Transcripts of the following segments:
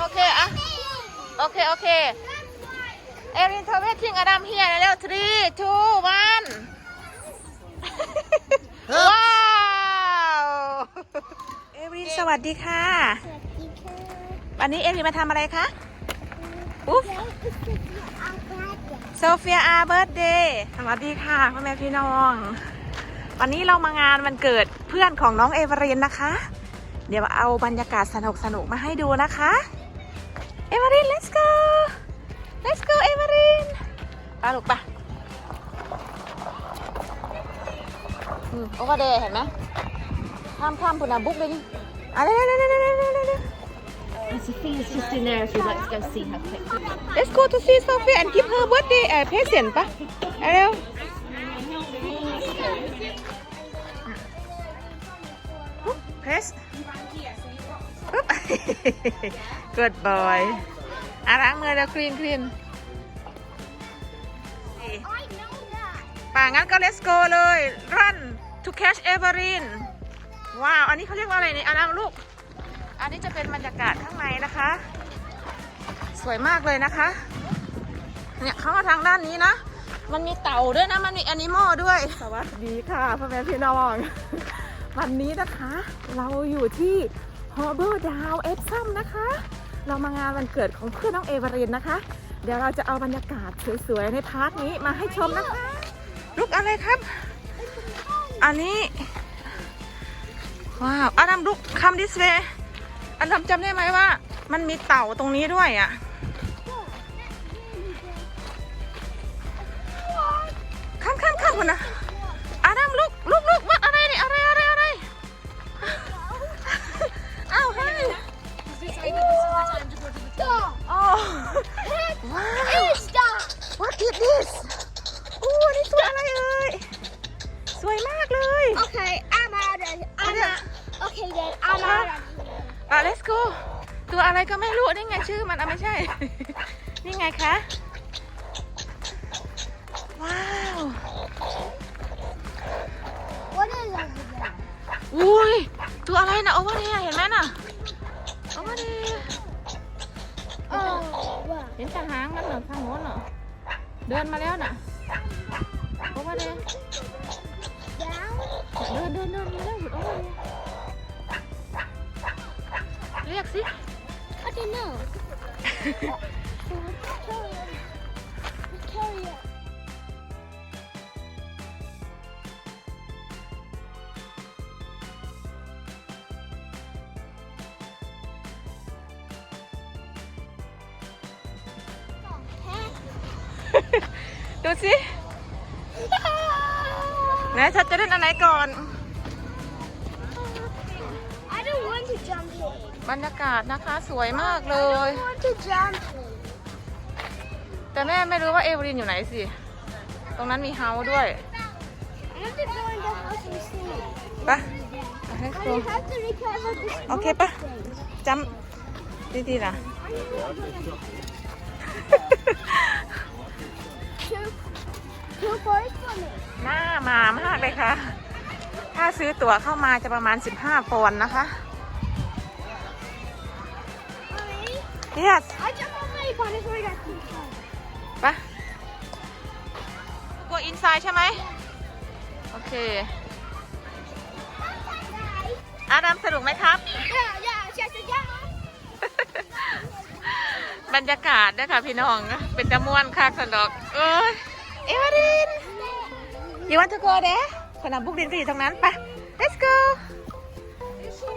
โอเคอะโอเคโอเคเอรินเธอเวททิ้งอดัมเฮียแล้ว three two one ว้าวเอรินสวัสดีค่ะ วันนี้เอรินมาทำอะไรคะอุ๊บโซเฟียอาเบิร์ดเดย์สวัสดีค่ะพ่อแม่พี่น้อง วันนี้เรามางานวันเกิดเพื่อนของน้องเอเวอรินนะคะ เดี๋ยวเอาบรรยากาศสนุกสนุกๆมาให้ดูนะคะ เอเวอริน let's go let's go เอเวอรินไปลูกปะอืมโอเวอร์เดย์เห็นไหมข้ามข้ามปุ่นอ่ะบุ๊กเลยนี่อ่ะเร็วเร็วเร็วเร็วเร็วเร็วเร็ว And Sophia's just in there if you'd like to go see her quickly. Let's go to see Sophia and give her birthday uh, present ปะเอาเร็วปุ๊ บ press ปุ๊บ good boy อะล้างมือแล้วคลีนคลีนป่างั้นก็ let's go เลย run to catch Everin ว้าว อันนี้เขาเรียกว่าอะไรเนี่ยอะนั่งลูก อันนี้จะเป็นบรรยากาศข้างในนะคะ สวยมากเลยนะคะ เนี่ยเข้ามาทางด้านนี้นะ มันมีเต่าด้วยนะ มันมีแอนิมอลด้วย สวัสดีค่ะพ่อแม่พี่น้อง วันนี้นะคะ เราอยู่ที่ Harbor Down e p s o m นะคะ เรามางานวันเกิดของเพื่อนน้องเอวอรินนะคะ เดี๋ยวเราจะเอาบรรยากาศสวยๆในพาร์ทนี้มาให้ชมนะคะลูกอะไรครับ อันนี้ ว้าวอาดัมลูกคำดิสเวอันดัมจำได้ไหมว่า มันมีเต่าตรงนี้ด้วยอะข้ามข้ามข้ามคนนะ อะ let's go ตัวอะไรก็ไม่รู้นี่ไงชื่อมันอะไม่ใช่ นี่ไงคะ ว้าว What is over there? อุ้ย ตัวอะไรนะโอเวอร์เดเห็นไหมน่ะโอเวอร์เด Oh, what? เห็นแต่หางมันเหรอทางโน้นเหรอ เดินมาแล้วน่ะโอเวอร์เด Down? เดูสิไหนเธอจะเล่นอันไหนก่อน I don't want to jump in. บรรยากาศนะคะสวยมากเล I ย don't want to jump in. แต่แม่ไม่รู้ว่าเอเวอรินอยู่ไหนสิ ตรงนั้นมีเฮาส์ด้วย I have to go in the house and see. ไปไปให้ And ครู you have to recover this. โอเคปะจำดีๆนะ หน้ามามากเลยค่ะ ถ้าซื้อตั๋วเข้ามาจะประมาณ 15ปอนด์นะคะ Mommy, yes I jumped on my pond before I got too far. ไปะกลัวอินไซด์ใช่ไหม โอเค อาดัมสนุกไหมครับ บรรยากาศด้วยค่ะพี่น้อง เป็นตะมวนคักสนดอก เอ้ย เอวารินอยู่วันทุกคนเด้สนามบุกดินก็อยู่ตรงนั้นไป let's go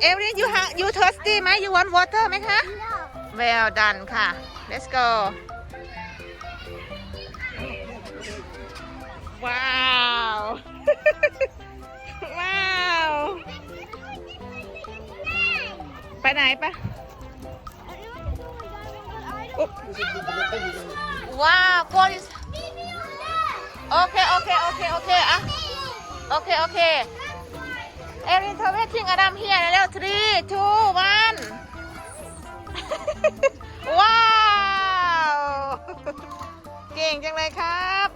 เอวาริน you ha you thirsty ไหม you want water ไหมคะ No. well done ค่ะ let's go ว้าว ว้าว ไปไหนปะอุ๊บว้าว God is โอเค โอเค โอเค โอเคอะโอเค โอเคเอรินเธอเวททิ้งอดัมเฮียแล้ว three two one ว้าว เก่งจังเลยครับ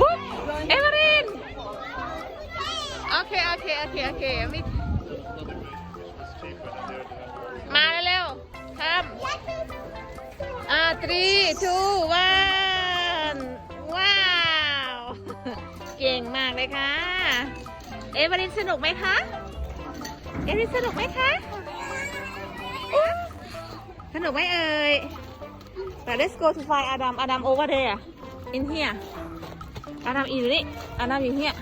ปุ๊บเอเวอริน โอเคไม่ three two one ว้าว เก่งมากเลยค่ะ เอเวอรินสนุกไหมคะ เอเวอรินสนุกไหมคะ สนุกไหมเอ่ยแต่ let's go to find Adam Adam over there in here Adam อยู่นี่ Adam อยู่ here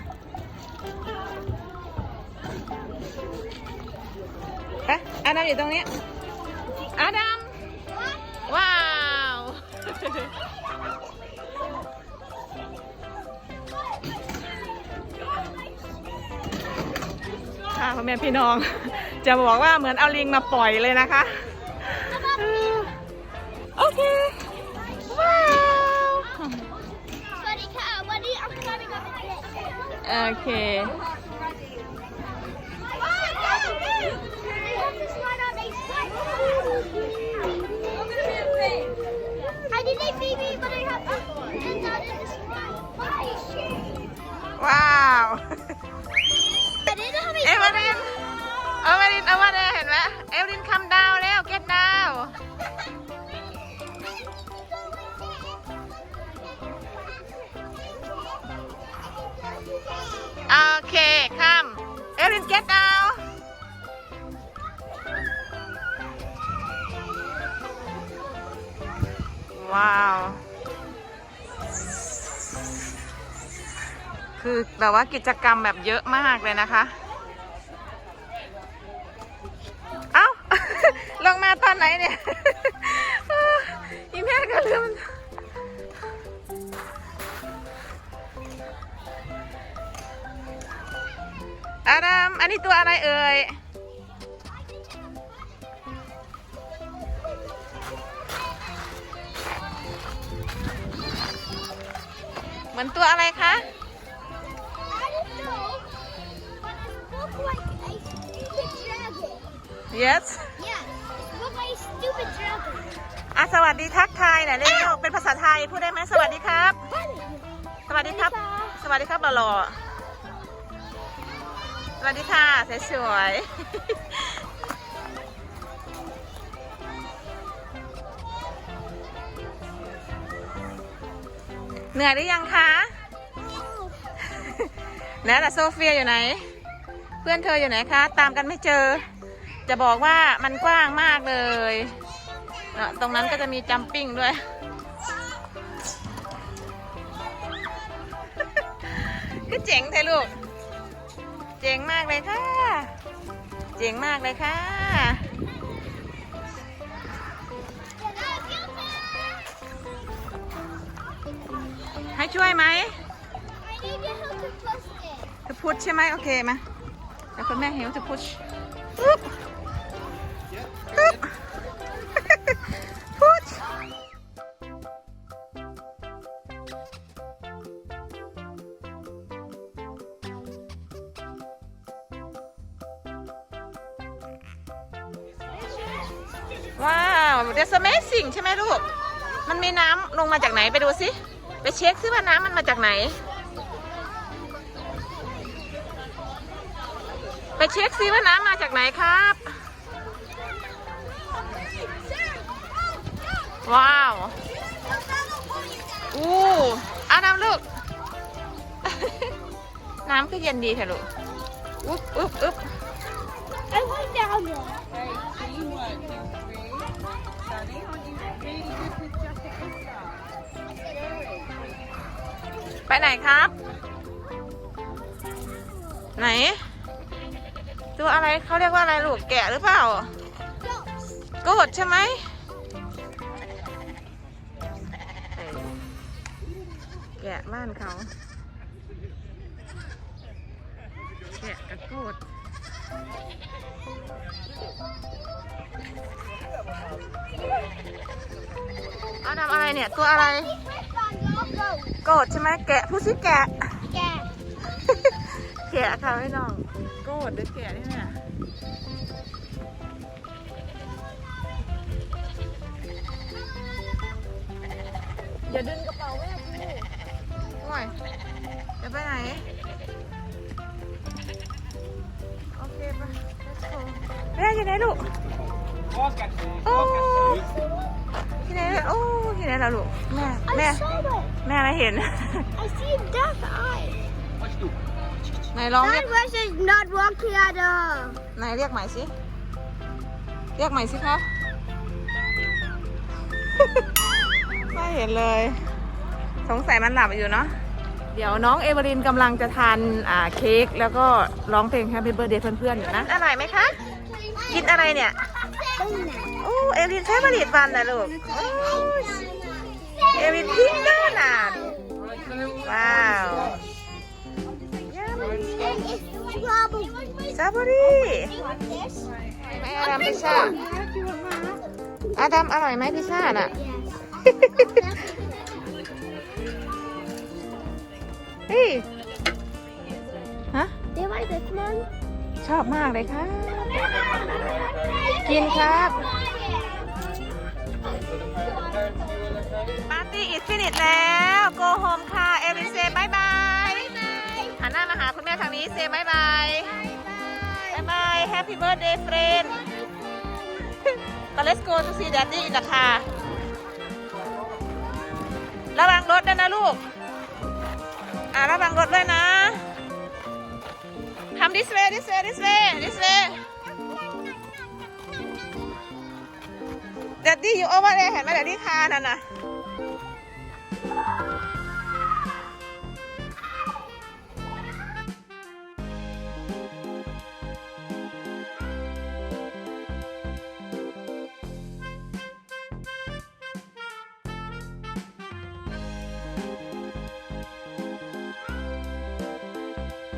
ไปอาดัมอยู่ตรงนี้อาดัม แม่พี่น้อง จะบอกว่าเหมือนเอาลิงมาปล่อยเลยนะคะเออโอเค ว้าว Sorry, cat. What are you? I'm climbing up the cliff. โอเค I didn't say baby, but I have and now in this one. Why is she? เอเวอรินเอเวอรินเอามาเลยเห็นไหมเอเวอรินคำดาวแล้วเก็ตดาวโอเคข้ามเอรินเก็ตดาวว้าว คือแบบว่ากิจกรรมแบบเยอะมากเลยนะคะ งมาตอนไหนเนี่ยอีแม่ก็ลืมอารามอันนี้ตัวอะไรเอ่ย เหมือนตัวอะไรคะ I วัสดีทักทายหน่อยเร็วเป็นภาษาไทยพูดได้ไหมสวัสดีครับ สวัสดีครับ สวัสดีครับหล่อสวัสดีค่ะสวยๆเหนื่อยหรือยังคะแล้วแต่โซเฟียอยู่ไหน เพื่อนเธออยู่ไหนคะ ตามกันไม่เจอ จะบอกว่ามันกว้างมากเลย เนอะตรงนั้นก็จะมีจัมปิ้งด้วยคือเจ๋งเทลูก เจ๋งมากเลยค่ะ เจ๋งมากเลยค่ะ ให้ช่วยไหม I need to help to twist it. จะพุชใช่ไหมโอเคมาเดี๋ยวคุณแม่เฮลจะพุชปึ๊บ that's amazing ใช่ไหมลูก มันมีน้ำลงมาจากไหนไปดูสิไปเช็คซิว่าน้ำมันมาจากไหน ไปเช็คซิว่าน้ำมาจากไหนครับ ว้าวอู้อาน้ำลูก น้ำก็เย็นดีค่ะลูกอุ๊บอุ๊บอุ๊บ I went down there. Really good picture for Insta. ไปไหนครับ ไหน ตัวอะไรเขาเรียกว่าอะไรลูกแกะหรือเปล่าโกดใช่ไหมแกะบ้านเขา เอาทำอะไรเนี่ยตัวอะไร โกดใช่ไหมแกะผู้ชิแกะ Yeah. แกะค่ะพี่น้อง โกดหรือแกะนี่เนี่ยอย่าดึงกระเป๋าแม่กูโอ้ยจะไปไหน โอเคไป let's go แม่อยู่ไหนลูก โอ้ ไหนล่ะลูกแม่แม่ I saw it. แม่ไม่เห็น I see a duck eye. ไหนร้องเรียก That was is not walking at all. ไหนเรียกใหม่สิ เรียกใหม่สิคะ ไม่เห็นเลย สงสัยมันหลับอยู่เนาะ เดี๋ยวน้องเอเวอรินกำลังจะทานอ่าเค้กแล้วก็ร้องเพลง Happy Birthday เพื่อนๆอยู่นะ อร่อยไหมคะ กินอะไรเนี่ย โอ้เอเวอรินใช้ผลิตภัณฑ์นะลูกโอ้เอเวอรินพิงโดนัทว้าวสตรอเบอรี่ไหมอาดัมพิซซ่าอาดัมอร่อยไหมพิซซ่าน่ะ เฮ้ยฮะ Do you like this one? ชอบมากเลยค่ะ กินครับ ปาร์ตี้อิสฟินิชแล้วโกโฮมค่ะ เอรินเซบายบายหันหน้ามาหาคุณแม่ทางนี้เซบายบายบายบายแฮปปี้เบิร์ดเดย์เฟรนก็ let's go to see daddy in the car ระวังรถด้วยนะลูก อ่าระวังรถด้วยนะทำ this way this way this way this way daddy อยู่ over there เห็นไหม daddy คานั่นน่ะ